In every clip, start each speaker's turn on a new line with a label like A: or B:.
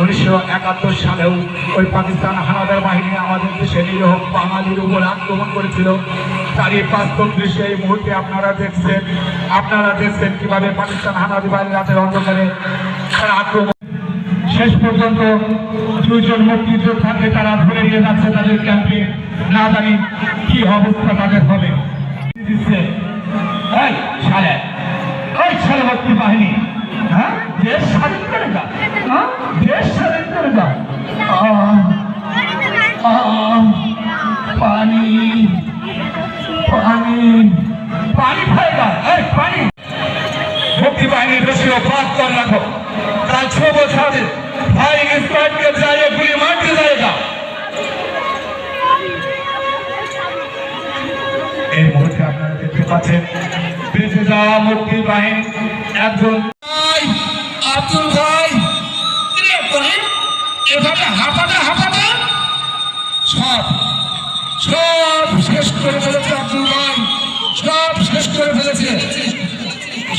A: উনিশশো একাত্তর সালেও ওই পাকিস্তান হানাদার বাহিনী আমাদের দেশে নিরীহ বাঙালির উপর আক্রমণ করেছিল। তারই বাস্তব দৃশ্য এই মুহূর্তে আপনারা দেখছেন আপনারা দেখছেন কীভাবে পাকিস্তান হানাদার বাহিনী রাতের অন্ধকারে তারা আক্রমণ শেষ পর্যন্ত দুইজন মুক্তিযোদ্ধাকে তারা ধরে নিয়ে যাচ্ছে তাদের ক্যাম্পে। না জানি কি অবস্থা তাদের হবে। দিচ্ছে? ওই সালে মুক্তি বাহিনী হ্যাঁ? দেশ স্বাধীন। পানি পানি পানি ফায়দা এই পানি मुक्ति वाहिनी दोषियों बात पर रखो साथियों को साथ भाई इस जाए पूरी मार के जाएगा এই মুহূর্তে আপনারা একজন
B: আব্দুল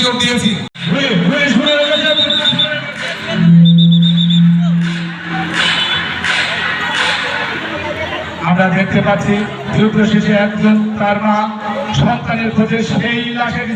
B: যোগ দিয়েছি।
A: আমরা দেখতে পাচ্ছি দ্রুত শেষে একজন তার মা সন্তানের খোঁজে সেই লাশের